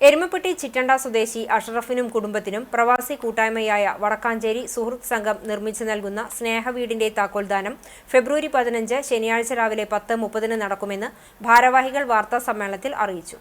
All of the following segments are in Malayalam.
എരുമപ്പെട്ടി ചിറ്റണ്ട സ്വദേശി അഷറഫിനും കുടുംബത്തിനും പ്രവാസി കൂട്ടായ്മയായ വടക്കാഞ്ചേരി സുഹൃത്ത് സംഘം നിർമ്മിച്ചു നൽകുന്ന സ്നേഹവീടിന്റെ താക്കോൽദാനം ഫെബ്രുവരി പതിനഞ്ച് ശനിയാഴ്ച രാവിലെ പത്ത് മുപ്പതിന് നടക്കുമെന്ന് ഭാരവാഹികൾ വാർത്താ സമ്മേളനത്തിൽ അറിയിച്ചു.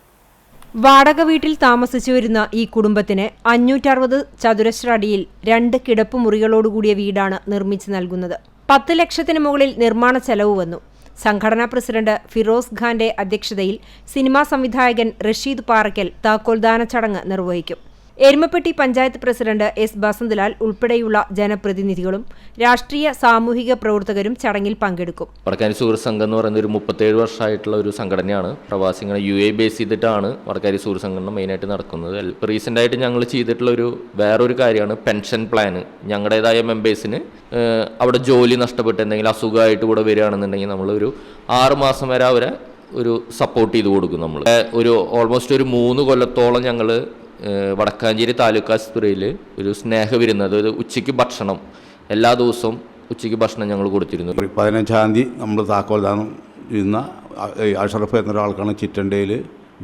വാടക വീട്ടിൽ താമസിച്ചു വരുന്ന ഈ കുടുംബത്തിന് അഞ്ഞൂറ്ററുപത് ചതുരശ്ര അടിയിൽ രണ്ട് കിടപ്പുമുറികളോടുകൂടിയ വീടാണ് നിർമ്മിച്ചു നൽകുന്നത്. പത്ത് ലക്ഷത്തിന് മുകളിൽ നിർമ്മാണ ചെലവ് വന്നു. സംഘടനാ പ്രസിഡന്റ് ഫിറോസ് ഖാന്റെ അധ്യക്ഷതയിൽ സിനിമാ സംവിധായകൻ റഷീദ് പാറയ്ക്കൽ താക്കോൽദാന ചടങ്ങ് നിർവഹിക്കും എരുമപ്പെട്ടി പഞ്ചായത്ത് പ്രസിഡന്റ് എസ് ബസന്തലാൽ ഉൾപ്പെടെയുള്ള ജനപ്രതിനിധികളും രാഷ്ട്രീയ സാമൂഹിക പ്രവർത്തകരും ചടങ്ങിൽ പങ്കെടുക്കും. വടക്കാരി സൂര്യ സംഘം എന്ന് പറയുന്ന ഒരു മുപ്പത്തേഴ് വർഷമായിട്ടുള്ള ഒരു സംഘടനയാണ്. പ്രവാസികളെ യു എ ബേസ് ചെയ്തിട്ടാണ് വടക്കാരി സൂര്യ സംഘടന മെയിനായിട്ട് നടക്കുന്നത്. റീസെന്റ് ആയിട്ട് ഞങ്ങൾ ചെയ്തിട്ടുള്ള ഒരു വേറൊരു കാര്യമാണ് പെൻഷൻ പ്ലാൻ ഞങ്ങളുടേതായ മെമ്പേഴ്സിന് അവിടെ ജോലി നഷ്ടപ്പെട്ട് എന്തെങ്കിലും അസുഖമായിട്ട് ഇവിടെ വരികയാണെന്നുണ്ടെങ്കിൽ നമ്മളൊരു ആറ് മാസം വരെ അവരെ ഒരു സപ്പോർട്ട് ചെയ്ത് കൊടുക്കും നമ്മൾ ഒരു ഓൾമോസ്റ്റ് ഒരു മൂന്ന് കൊല്ലത്തോളം ഞങ്ങൾ വടക്കാഞ്ചേരി താലൂക്ക് ആശുപത്രിയിൽ ഒരു സ്നേഹവിരുന്ന് അതായത് ഉച്ചയ്ക്ക് ഭക്ഷണം. എല്ലാ ദിവസവും ഉച്ചയ്ക്ക് ഭക്ഷണം ഞങ്ങൾ കൊടുത്തിരുന്നു. പതിനഞ്ചാം തീയതി നമ്മൾ താക്കോൽദാനം ചെയ്യുന്ന ഈ അഷറഫ് എന്നൊരാൾക്കാണ് ചിറ്റണ്ടയിൽ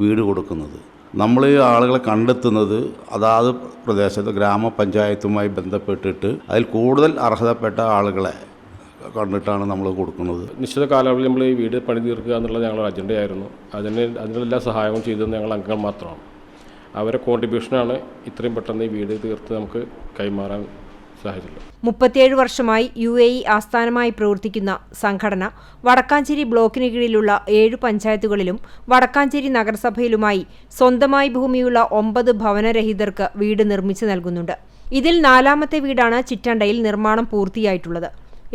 വീട് കൊടുക്കുന്നത്. നമ്മൾ ഈ ആളുകളെ കണ്ടെത്തുന്നത് അതാത് പ്രദേശത്ത് ഗ്രാമപഞ്ചായത്തുമായി ബന്ധപ്പെട്ടിട്ട് അതിൽ കൂടുതൽ അർഹതപ്പെട്ട ആളുകളെ കണ്ടിട്ടാണ് നമ്മൾ കൊടുക്കുന്നത്. നിശ്ചിത കാലയളവിൽ നമ്മൾ ഈ വീട് പണി തീർക്കുക എന്നുള്ളത് ഞങ്ങളുടെ അജണ്ടയായിരുന്നു. അതിന് അതിനുള്ള എല്ലാ സഹായവും ചെയ്തത് ഞങ്ങൾ അംഗങ്ങൾ മാത്രമാണ്. അവരെ കോൺട്രിബ്യൂഷനാണ് ഇത്രയും പെട്ടെന്ന് ഈ വീട് തീർത്ത് നമുക്ക് കൈമാറാൻ സാഹചര്യം മുപ്പത്തിയേഴ് വർഷമായി യു എ ഇ ആസ്ഥാനമായി പ്രവർത്തിക്കുന്ന സംഘടന വടക്കാഞ്ചേരി ബ്ലോക്കിന് കീഴിലുള്ള ഏഴ് പഞ്ചായത്തുകളിലും വടക്കാഞ്ചേരി നഗരസഭയിലുമായി സ്വന്തമായി ഭൂമിയുള്ള ഒമ്പത് ഭവനരഹിതർക്ക് വീട് നിർമ്മിച്ചു നൽകുന്നുണ്ട്. ഇതിൽ നാലാമത്തെ വീടാണ് ചിറ്റണ്ടയിൽ നിർമ്മാണം പൂർത്തിയായിട്ടുള്ളത്.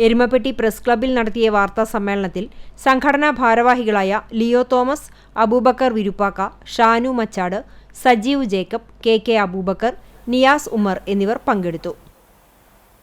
എരുമപ്പെട്ടി പ്രസ് ക്ലബ്ബിൽ നടത്തിയ വാർത്താ സമ്മേളനത്തിൽ സംഘടനാ ഭാരവാഹികളായ Leo Thomas Aboobacker Viruppakka Shanu Machad Sajeev Jacob K K Aboobacker Niyas Umar എന്നിവർ പങ്കെടുത്തു.